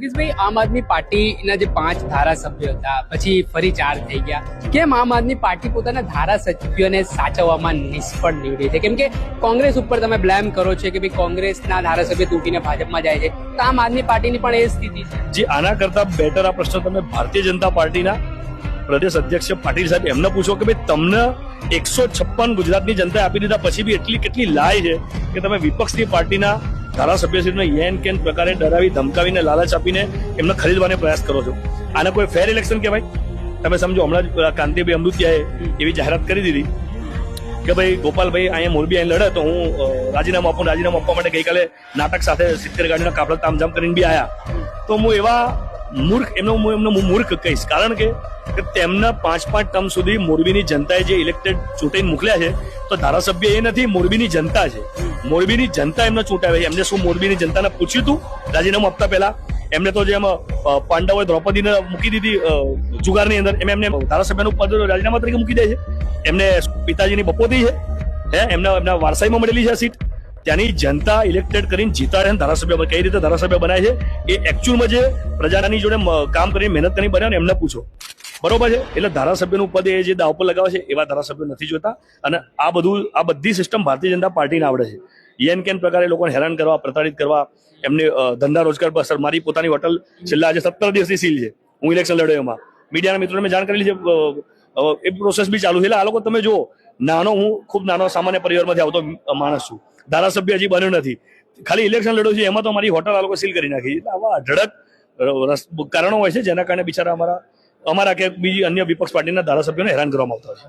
જગદીશભાઈ આમ આદમી પાર્ટીના જે પાંચ ધારાસભ્યો હતા, પછી ફરી ચાર થઈ ગયા. કેમ આમ આદમી પાર્ટી પોતાના ધારાસભ્યોને સાચવવામાં નિષ્ફળ નીવડી છે? કેમ કે કોંગ્રેસ ઉપર તમે બ્લેમ કરો છો કે ભાઈ કોંગ્રેસના ધારાસભ્ય તૂટીને ભાજપમાં જાય છે, તો આમ આદમી પાર્ટીની પણ એ સ્થિતિ છે. જે, આના કરતા બેટર આ પ્રશ્ન તમે ભારતીય જનતા પાર્ટીના પ્રદેશ અધ્યક્ષ પાટીલ સાહેબ એમને પૂછો કે ભાઈ તમને એકસો છપ્પન ગુજરાતની જનતાએ આપી દીધા, પછી બી એટલી કેટલી લાય છે કે તમે વિપક્ષની પાર્ટીના ધારાસભ્યશ્રીને યેન કેન પ્રકારે ડરાવી ધમકાવીને લાલચ આપીને એમને ખરીદવાનો પ્રયાસ કરો છો. આને કોઈ ફેર ઇલેક્શન કહેવાય? તમે સમજો, હમણાં જ કાંતિભાઈ અમૃતિયાએ એવી જાહેરાત કરી દીધી કે ભાઈ, ગોપાલભાઈ અહીંયા મોરબી અહીં લડે તો હું રાજીનામું આપું રાજીનામું આપવા માટે ગઈકાલે નાટક સાથે સિત્તેર ગાડીના કાફલા તામઝામ કરીને બી આવ્યા તો હું એવા મૂર્ખ, એમનો હું એમનો મૂર્ખ કહીશ. કારણ કે તેમના પાંચ પાંચ ટર્મ સુધી મોરબીની જનતાએ જે ઇલેક્ટેડ ચૂંટીને મોકલ્યા છે, તો ધારાસભ્ય એ નથી, મોરબીની જનતા છે. મોરબીની જનતા એમને ચૂંટાવે છે. એમને શું મોરબીની જનતાને પૂછ્યું હતું રાજીનામું આપતા પહેલા? એમને તો જેમ પાંડવોએ દ્રૌપદીને મૂકી દીધી જુગારની અંદર. એમ એમને ધારાસભ્યનું પદ રાજીનામા તરીકે મૂકી દે છે. એમને પિતાજીની બપોતી છે. હે? એમના એમના વારસાઈમાં મળેલી છે સીટ. ત્યાંની જનતા ઇલેક્ટેડ કરીને જીતા રહે ધારાસભ્ય કઈ રીતે ધારાસભ્ય બનાય છે? એ એકચ્યુઅલમાં જે પ્રજાની જોડે કામ કરીને મહેનત કરીને બન્યા ને એમને પૂછો. બરોબર છે? એટલે ધારાસભ્યનું પદ એ જે દાવ પર લગાવે છે, એવા ધારાસભ્યો નથી જોતા. અને આ બધું, આ બધી સિસ્ટમ ભારતીય જનતા પાર્ટીને આવડે છે. યેન કેન પ્રકારે લોકોને હેરાન કરવા, પ્રતાડિત કરવા, એમને ધંધા રોજગાર પર અસર. મારી પોતાની હોટલ છેલ્લા આજે સત્તર દિવસની સીલ છે. હું ઇલેક્શન લડ્યો એમાં. મીડિયાના મિત્રોને મેં જાણ કરેલી છે એ પ્રોસેસ બી ચાલુ છે. એટલે આ લોકો તમે જુઓ, નાનો હું ખૂબ નાનો સામાન્ય પરિવારમાંથી આવતો માણસ છું. ધારાસભ્ય હજી બન્યો નથી. ખાલી ઇલેક્શન લડ્યો છે, એમાં તો મારી હોટલ આ લોકો સીલ કરી નાખી એટલે આવા અઢળક કારણો હોય છે, જેના કારણે બિચારા અમારા અમારા કે બીજી અન્ય વિપક્ષ પાર્ટીના ધારાસભ્યોને હેરાન કરવામાં આવતા હોય છે.